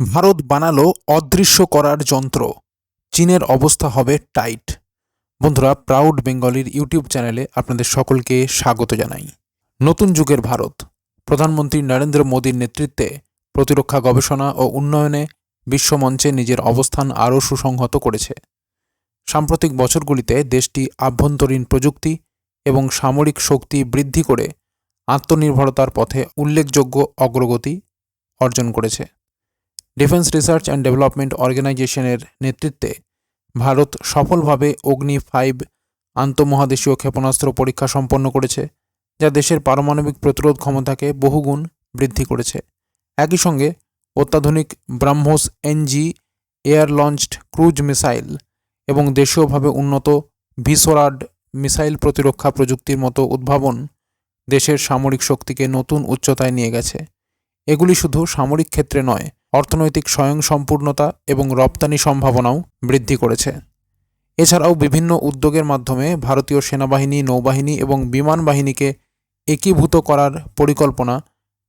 ভারত বানালো অদৃশ্য করার যন্ত্র। চীনের অবস্থা হবে টাইট। বন্ধুরা প্রাউড বেঙ্গলির ইউটিউব চ্যানেলে আপনাদের সকলকে স্বাগত জানাই। নতুন যুগের ভারত। প্রধানমন্ত্রী নরেন্দ্র মোদীর নেতৃত্বে প্রতিরক্ষা গবেষণা ও উন্নয়নে বিশ্বমঞ্চে নিজের অবস্থান আরও সুসংহত করেছে। সাম্প্রতিক বছরগুলিতে দেশটি আভ্যন্তরীণ প্রযুক্তি এবং সামরিক শক্তি বৃদ্ধি করে আত্মনির্ভরতার পথে উল্লেখযোগ্য অগ্রগতি অর্জন করেছে। ডিফেন্স রিসার্চ অ্যান্ড ডেভেলপমেন্ট অর্গানাইজেশনের নেতৃত্বে ভারত সফলভাবে অগ্নি ফাইভ আন্তঃমহাদেশীয় ক্ষেপণাস্ত্র পরীক্ষা সম্পন্ন করেছে, যা দেশের পারমাণবিক প্রতিরোধ ক্ষমতাকে বহুগুণ বৃদ্ধি করেছে। একই সঙ্গে অত্যাধুনিক BrahMos NG air launched cruise missile এবং দেশীয়ভাবে উন্নত ভিসোরাড মিসাইল প্রতিরক্ষা প্রযুক্তির মতো উদ্ভাবন দেশের সামরিক শক্তিকে নতুন উচ্চতায় নিয়ে গেছে। এগুলি শুধু সামরিক ক্ষেত্রে নয় অর্থনৈতিক স্বয়ংসম্পূর্ণতা এবং রপ্তানি সম্ভাবনাও বৃদ্ধি করেছে। এছাড়াও বিভিন্ন উদ্যোগের মাধ্যমে ভারতীয় সেনাবাহিনী, নৌবাহিনী এবং বিমান বাহিনীকে একীভূত করার পরিকল্পনা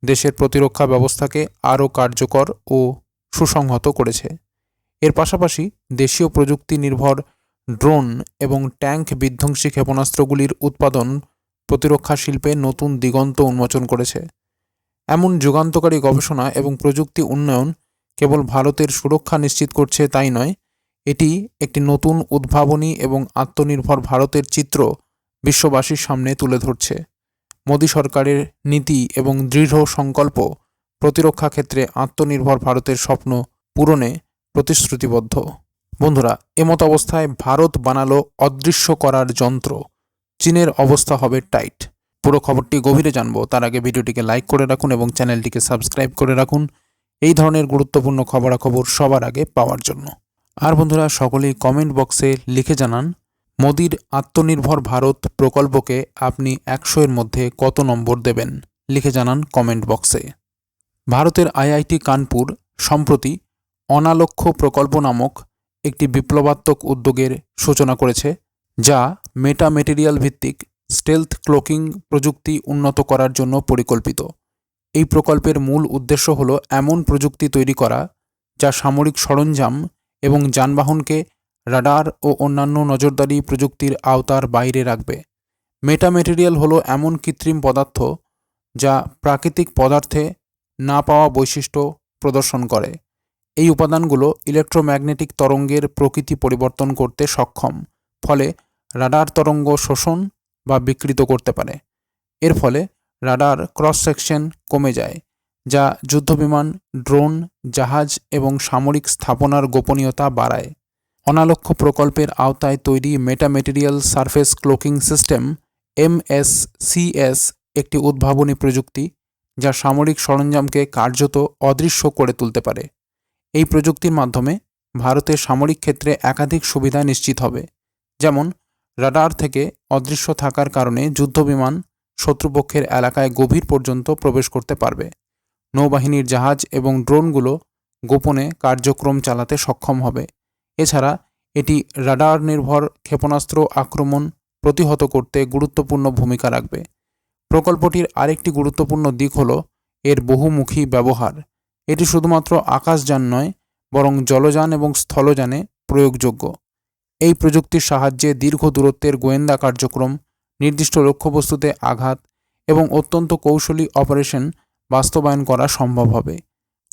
দেশের প্রতিরক্ষা ব্যবস্থাকে আরও কার্যকর ও সুসংহত করেছে। এর পাশাপাশি দেশীয় প্রযুক্তি নির্ভর ড্রোন এবং ট্যাঙ্ক বিধ্বংসী ক্ষেপণাস্ত্রগুলির উৎপাদন প্রতিরক্ষা শিল্পে নতুন দিগন্ত উন্মোচন করেছে। এমন যুগান্তকারী গবেষণা এবং প্রযুক্তি উন্নয়ন কেবল ভারতের সুরক্ষা নিশ্চিত করছে তাই নয়, এটি একটি নতুন উদ্ভাবনী এবং আত্মনির্ভর ভারতের চিত্র বিশ্ববাসীর সামনে তুলে ধরছে। মোদী সরকারের নীতি এবং দৃঢ় সংকল্প প্রতিরক্ষা ক্ষেত্রে আত্মনির্ভর ভারতের স্বপ্ন পূরণে প্রতিশ্রুতিবদ্ধ। বন্ধুরা এমত অবস্থায় ভারত বানালো অদৃশ্য করার যন্ত্র। চীনের অবস্থা হবে টাইট। পুরো খবরটি গভীরে জানব। তার আগে ভিডিওটিকে লাইক করে রাখুন এবং চ্যানেলটিকে সাবস্ক্রাইব করে রাখুন। এই ধরনের গুরুত্বপূর্ণ খবরাখবর সবার আগে পাওয়ার জন্য। আর বন্ধুরা, সকলেই কমেন্ট বক্সে লিখে জানান, মোদির আত্মনির্ভর ভারত প্রকল্পকে আপনি একশো এর মধ্যে কত নম্বর দেবেন? লিখে জানান কমেন্ট বক্সে ভারতের আইআইটি কানপুর, সম্প্রতি অনালক্ষ্য প্রকল্প নামক একটি বিপ্লবাত্মক উদ্যোগের সূচনা করেছে, যা মেটা মেটেরিয়াল ভিত্তিক স্টেলথ ক্লোকিং প্রযুক্তি উন্নত করার জন্য পরিকল্পিত। এই প্রকল্পের মূল উদ্দেশ্য হল এমন প্রযুক্তি তৈরি করা যা সামরিক সরঞ্জাম এবং যানবাহনকে রাডার ও অন্যান্য নজরদারি প্রযুক্তির আওতার বাইরে রাখবে। মেটা মেটেরিয়াল হলো এমন কৃত্রিম পদার্থ যা প্রাকৃতিক পদার্থে না পাওয়া বৈশিষ্ট্য প্রদর্শন করে। এই উপাদানগুলো ইলেকট্রোম্যাগনেটিক তরঙ্গের প্রকৃতি পরিবর্তন করতে সক্ষম, ফলে রাডার তরঙ্গ শোষণ বা বিকৃত করতে পারে। এর ফলে রাডার ক্রস সেকশন কমে যায়, যা যুদ্ধবিমান, ড্রোন, জাহাজ এবং সামরিক স্থাপনার গোপনীয়তা বাড়ায়। অনালক্ষ্য প্রকল্পের আওতায় তৈরি meta material surface cloaking system MSCS একটি উদ্ভাবনী প্রযুক্তি, যা সামরিক সরঞ্জামকে কার্যত অদৃশ্য করে তুলতে পারে। এই প্রযুক্তির মাধ্যমে ভারতের সামরিক ক্ষেত্রে একাধিক সুবিধা নিশ্চিত হবে, যেমন রাডার থেকে অদৃশ্য থাকার কারণে যুদ্ধবিমান শত্রুপক্ষের এলাকায় গভীর পর্যন্ত প্রবেশ করতে পারবে। নৌবাহিনীর জাহাজ এবং ড্রোনগুলো গোপনে কার্যক্রম চালাতে সক্ষম হবে। এছাড়া এটি রাডার নির্ভর ক্ষেপণাস্ত্র আক্রমণ প্রতিহত করতে গুরুত্বপূর্ণ ভূমিকা রাখবে। প্রকল্পটির আরেকটি গুরুত্বপূর্ণ দিক হল এর বহুমুখী ব্যবহার। এটি শুধুমাত্র আকাশযান নয়, বরং জলযান এবং স্থলযানে প্রয়োগযোগ্য। এই প্রযুক্তির সাহায্যে দীর্ঘ দূরত্বের গোয়েন্দা কার্যক্রম, নির্দিষ্ট লক্ষ্যবস্তুতে আঘাত এবং অত্যন্ত কৌশলী অপারেশন বাস্তবায়ন করা সম্ভব হবে।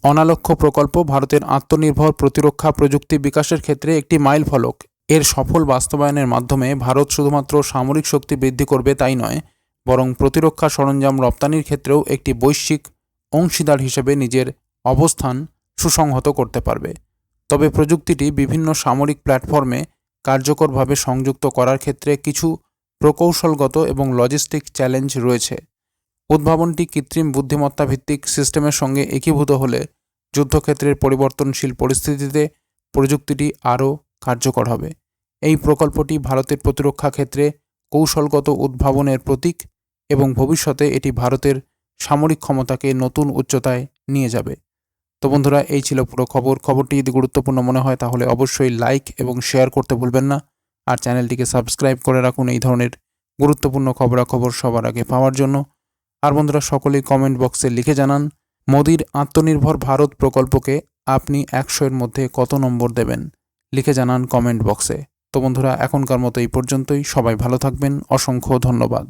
অনালক্ষ্য প্রকল্প ভারতের আত্মনির্ভর প্রতিরক্ষা প্রযুক্তি বিকাশের ক্ষেত্রে একটি মাইল ফলক। এর সফল বাস্তবায়নের মাধ্যমে ভারত শুধুমাত্র সামরিক শক্তি বৃদ্ধি করবে তাই নয়, বরং প্রতিরক্ষা সরঞ্জাম রপ্তানির ক্ষেত্রেও একটি বৈশ্বিক অংশীদার হিসেবে নিজের অবস্থান সুসংহত করতে পারবে। তবে প্রযুক্তিটি বিভিন্ন সামরিক প্ল্যাটফর্মে কার্যকরভাবে সংযুক্ত করার ক্ষেত্রে কিছু প্রকৌশলগত এবং লজিস্টিক চ্যালেঞ্জ রয়েছে। উদ্ভাবনটি কৃত্রিম বুদ্ধিমত্তা ভিত্তিক সিস্টেমের সঙ্গে একীভূত হলে যুদ্ধক্ষেত্রের পরিবর্তনশীল পরিস্থিতিতে প্রযুক্তিটি আরও কার্যকর হবে। এই প্রকল্পটি ভারতের প্রতিরক্ষা ক্ষেত্রে কৌশলগত উদ্ভাবনের প্রতীক এবং ভবিষ্যতে এটি ভারতের সামরিক ক্ষমতাকে নতুন উচ্চতায় নিয়ে যাবে। তো বন্ধুরা, এই ছিল পুরো খবর। খবরটি যদি গুরুত্বপূর্ণ মনে হয়, তাহলে অবশ্যই লাইক এবং শেয়ার করতে ভুলবেন না। আর চ্যানেলটিকে সাবস্ক্রাইব করে রাখুন এই ধরনের গুরুত্বপূর্ণ খবরাখবর সবার আগে পাওয়ার জন্য। আর বন্ধুরা, সকলেই কমেন্ট বক্সে লিখে জানান, মোদির আত্মনির্ভর ভারত প্রকল্পকে আপনি একশো এর মধ্যে কত নম্বর দেবেন? লিখে জানান কমেন্ট বক্সে তো বন্ধুরা, এখনকার মতো এই পর্যন্তই। সবাই ভালো থাকবেন। অসংখ্য ধন্যবাদ।